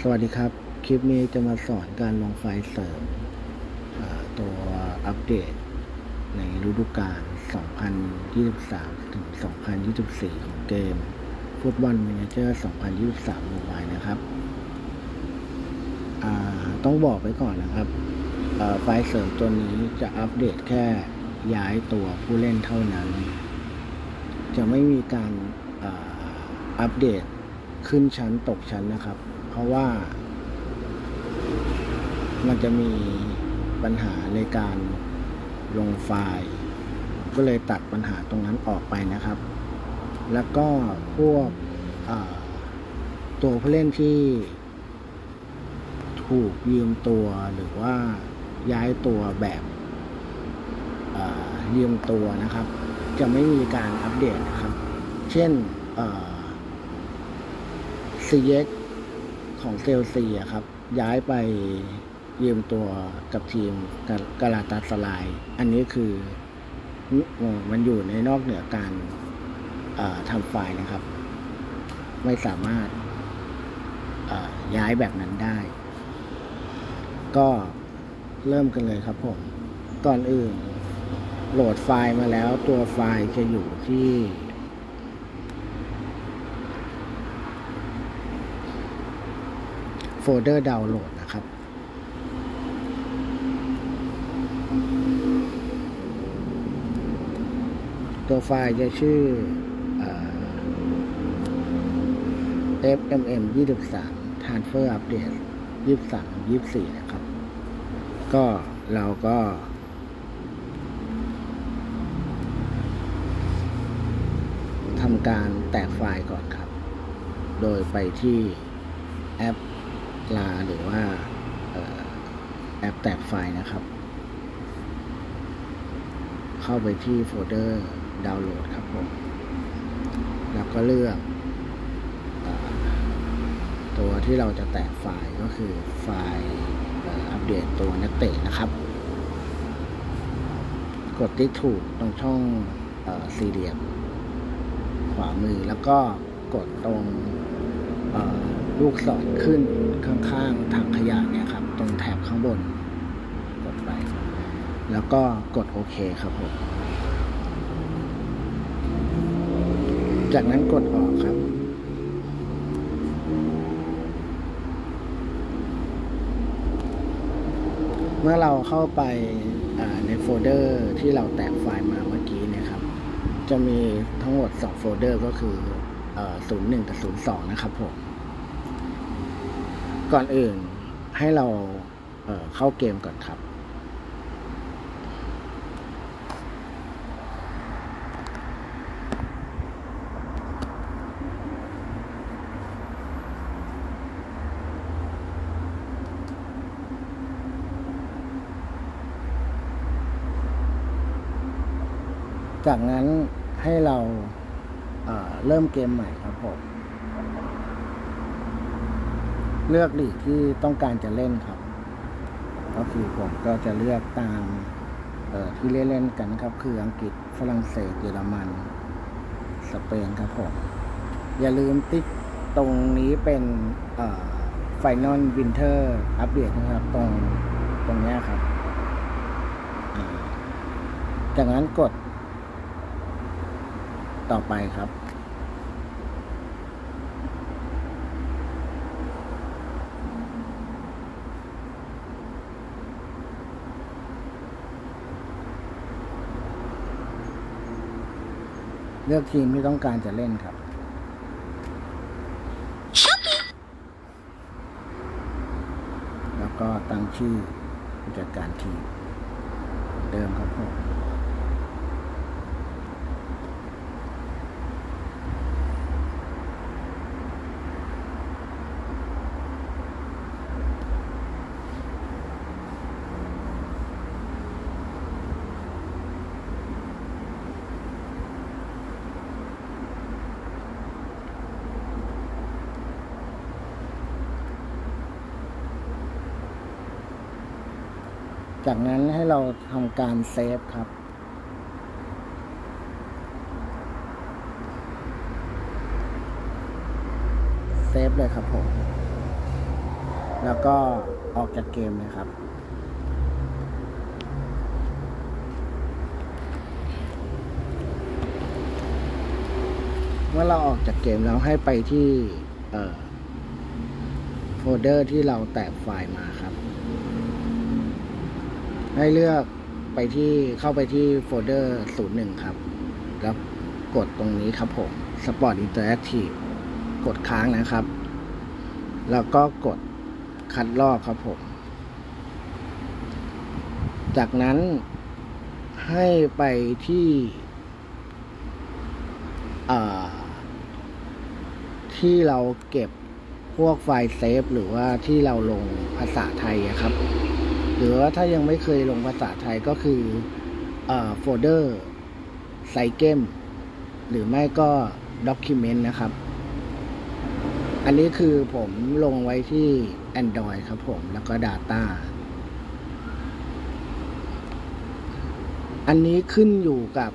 สวัสดีครับ คลิปนี้จะมาสอนการลงไฟเสริมตัวอัปเดตในฤดูกาล 2023 ถึง 2024 ของเกมฟุตบอล m ม n เจอร์ 2023โมบายนะครับ ต้องบอกไว้ก่อนนะครับ ไฟเสริมตัวนี้จะอัปเดตแค่ย้ายตัวผู้เล่นเท่านั้น จะไม่มีการอัปเดตขึ้นชั้นตกชั้นนะครับ เพราะว่า มันจะมีปัญหาในการลงไฟล์ ก็เลยตัดปัญหาตรงนั้นออกไปนะครับ แล้วก็พวกตัวผู้เล่นที่ถูกยืมตัวหรือว่าย้ายตัวแบบยืมตัวนะครับ จะไม่มีการอัปเดตนะครับ เช่นเอ่อ CX ของเซลซีอะครับ ย้ายไปยืมตัวกับทีมกาลาตาสลาย อันนี้คือมันอยู่ในนอกเหนือการทำไฟล์นะครับ ไม่สามารถย้ายแบบนั้นได้ ก็เริ่มกันเลยครับผม ก่อนอื่น โหลดไฟล์มาแล้วตัวไฟล์จะอยู่ที่ โฟลเดอร์ดาวน์โหลดนะครับ ตัวไฟล์จะชื่อเอ่อ FMM 23 Transfer Update 23 24 นะครับ ก็เราก็ทำการแตกไฟล์ก่อนครับ โดยไปที่แอป ลาหรือว่าออแอปแตกไฟล์นะครับ เข้าไปที่โฟลเดอร์ดาวน์โหลดครับผม แล้วก็เลือกออตัวที่เราจะแตกไฟล์ก็คือไฟล์อัปเดตตัวนักเตะนะครับ กดติ๊กถูกตรงช่องสี่เหลี่ยมขวามือแล้วก็กดตรง ลูกศรขึ้นข้างๆถังขยะเนี่ยครับ ตรงแถบข้างบน กดไป แล้วก็กดโอเคครับผมจากนั้นกดออกครับ เมื่อเราเข้าไปในโฟลเดอร์ที่เราแตกไฟล์มาเมื่อกี้เนะครับ จะมีทั้งหมด 2 โฟลเดอร์ก็คือเอ่อ01 กับ 02 นะครับผม ก่อนอื่นให้เราเเข้าเกมก่อนครับ จากนั้นให้เราเอ่อเริ่มเกมใหม่ครับผม เลือกลีกที่ต้องการจะเล่นครับ ก็คือผมก็จะเลือกตามเอ่อที่เล่นๆกันครับ คืออังกฤษฝรั่งเศสเยอรมัน สเปนครับผมอย่าลืมติ๊กตรงนี้เป็นไฟนอลวินเทอร์อัปเดตนะครับ ตรงตรงนี้ครับ จากนั้นกดต่อไปครับ เลือกทีมที่ต้องการจะเล่นครับ แล้วก็ตั้งชื่อผู้จัดการทีม เดิมครับผม จากนั้นให้เราทำการเซฟครับ เซฟเลยครับผม แล้วก็ออกจากเกมเลยครับเมื่อเราออกจากเกมแล้วให้ไปที่โฟลเดอร์ที่เราแตกไฟล์มาครับ ให้เลือกไปที่เข้าไปที่โฟลเดอร์01 ครับ แล้วกดตรงนี้ครับผม Sport Interactive กดค้างนะครับ แล้วก็กดคัดลอกครับผม จากนั้นให้ไปที่ที่เราเก็บพวกไฟล์เซฟ หรือว่าที่เราลงภาษาไทยครับ รือว่าถ้ายังไม่เคยลงภาษาไทยก็คือโฟลเดอร์ไซเกมหรือไม่ก็ด็อกิเมนต์นะครับ อันนี้คือผมลงไว้ที่ Android ครับผมแล้วก็ Data อันนี้ขึ้นอยู่กับ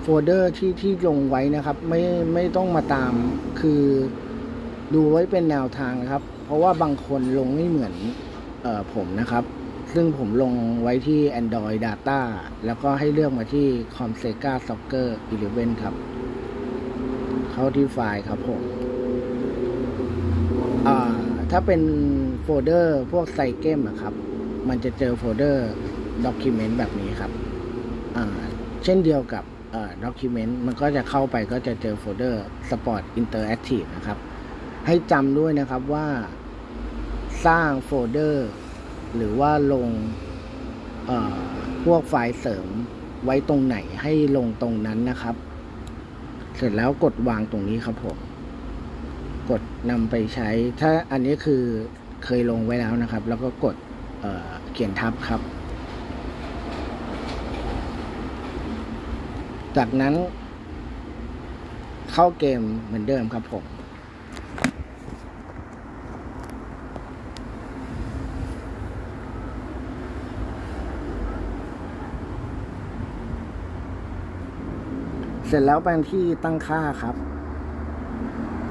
โฟลเดอร์ที่ที่ลงไว้นะครับ ไม่ไม่ต้องมาตามคือดูไว้เป็นแนวทางนะครับ เพราะว่าบางคนลงไม่เหมือน ผมนะครับ ซึ่งผมลงไว้ที่ Android Data แล้วก็ให้เลือกมาที่ Comsega Soccer 11 ครับ เข้าที่ไฟล์ครับผมถ้าเป็นโฟลเดอร์พวกไซเกมอะครับ มันจะเจอโฟลเดอร์ด็อกิเมนต์แบบนี้ครับ เช่นเดียวกับเอ่อด็อกิเมนต์มันก็จะเข้าไปก็จะเจอโฟลเดอร์ Sport Interactive นะครับ ให้จำด้วยนะครับว่า สร้างโฟลเดอร์ หรือว่าลงเอ่อพวกไฟล์เสริมไว้ตรงไหนให้ลงตรงนั้นนะครับ เสร็จแล้วกดวางตรงนี้ครับผม กดนำไปใช้ ถ้าอันนี้คือเคยลงไว้แล้วนะครับ แล้วก็กดเเขียนทับครับ จากนั้นเข้าเกมเหมือนเดิมครับผม เสร็จแล้วไปที่ตั้งค่าครับ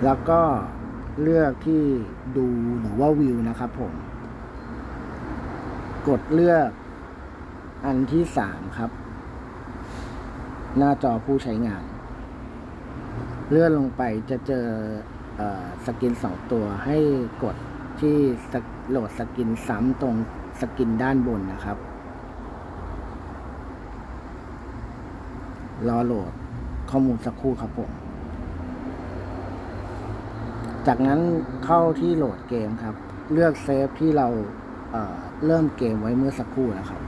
แล้วก็เลือกที่ดูหรือว่าวิวนะครับผม กดเลือกอันที่สามครับ หน้าจอผู้ใช้งาน เลื่อนลงไปจะเจออสกินสองตัวให้กดที่โหลดสกินซ้ำตรงสกินด้านบนนะครับ รอโหลด ข้อมูลสักครู่ครับผม จากนั้นเข้าที่โหลดเกมครับ เลือกเซฟที่เราเเริ่มเกมไว้เมื่อสักครู่นะครับ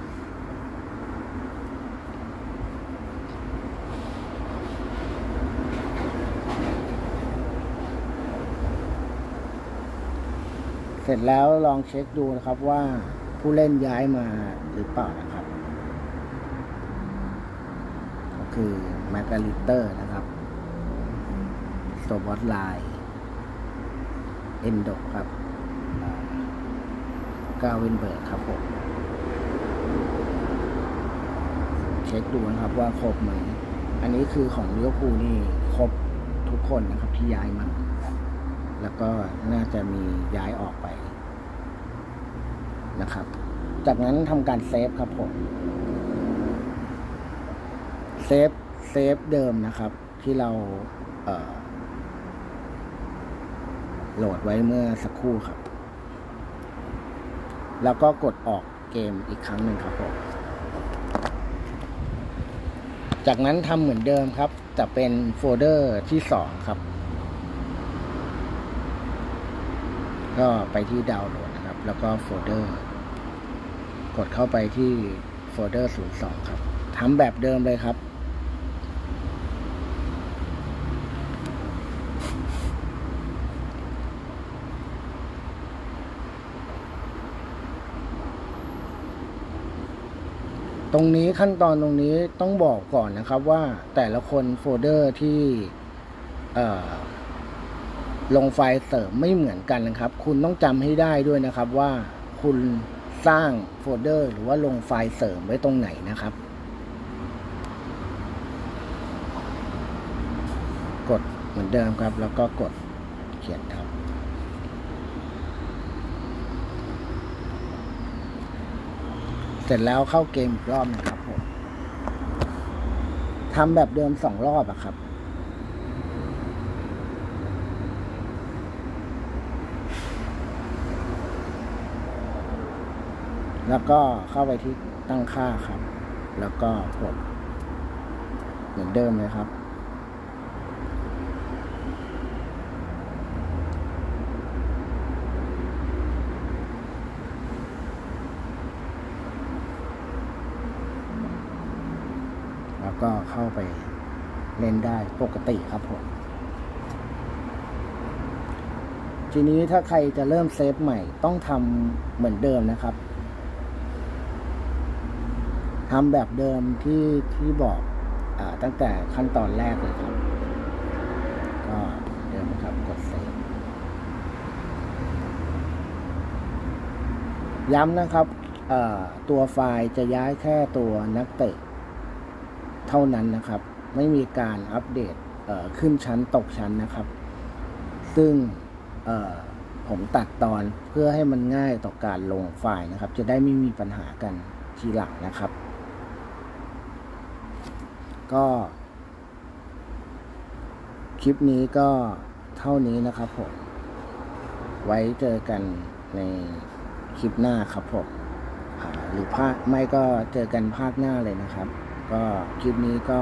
เสร็จแล้วลองเช็คดูนะครับว่าผู้เล่นย้ายมาหรือเปล่านะครับ ก็คือ แมกกาลิเตอร์นะครับโซบอตไลน์เอนโดครับกาเวนเบิร์กครับผมเช็คดูนะครับว่าครบไหม อันนี้คือของลิเวอร์พูลนี่ครบทุกคนนะครับที่ย้ายมา แล้วก็น่าจะมีย้ายออกไปนะครับ จากนั้นทำการเซฟครับผม เซฟ เซฟเดิมนะครับ ที่เราเโหลดไว้เมื่อสักครู่ครับ แล้วก็กดออกเกมอีกครั้งหนึ่งครับผม จากนั้นทำเหมือนเดิมครับ จะเป็นโฟลเดอร์ที่สองครับ ก็ไปที่ดาวน์โหลดนะครับ แล้วก็โฟลเดอร์ กดเข้าไปที่โฟลเดอร์02ครับทำแบบเดิมเลยครับ ตรงนี้ขั้นตอนตรงนี้ต้องบอกก่อนนะครับว่าแต่ละคนโฟลเดอร์ที่ลงไฟล์เสริมไม่เหมือนกันนะครับ คุณต้องจำให้ได้ด้วยนะครับว่าคุณสร้างโฟลเดอร์ หรือว่าลงไฟล์เสริมไว้ตรงไหนนะครับ กดเหมือนเดิมครับ แล้วก็กดเขียนครับ เสร็จแล้วเข้าเกมอีกรอบนะครับผมทำแบบเดิมสองรอบอะครับ แล้วก็เข้าไปที่ตั้งค่าครับ แล้วก็กดเหมือนเดิมเลยครับ แล้วก็เข้าไป เล่นได้ปกติครับผม ทีนี้ถ้าใครจะเริ่มเซฟใหม่ต้องทำเหมือนเดิมนะครับทำแบบเดิมที่ที่บอกอตั้งแต่ขั้นตอนแรกเลยครับ ก็เดิมครับกดเซฟย้ำนะครับตัวไฟล์จะย้ายแค่ตัวนักเตะเท่านั้นนะครับ ไม่มีการอัปเดตขึ้นชั้นตกชั้นนะครับ ซึ่งผมตัดตอนเพื่อให้มันง่ายต่อการลงไฟล์นะครับ จะได้ไม่มีปัญหากันทีหลังนะครับ ก็ คลิปนี้ก็เท่านี้นะครับผม ไว้เจอกันในคลิปหน้าครับผมหรือภาคไม่ก็เจอกันภาคหน้าเลยนะครับ ก็คลิปนี้ก็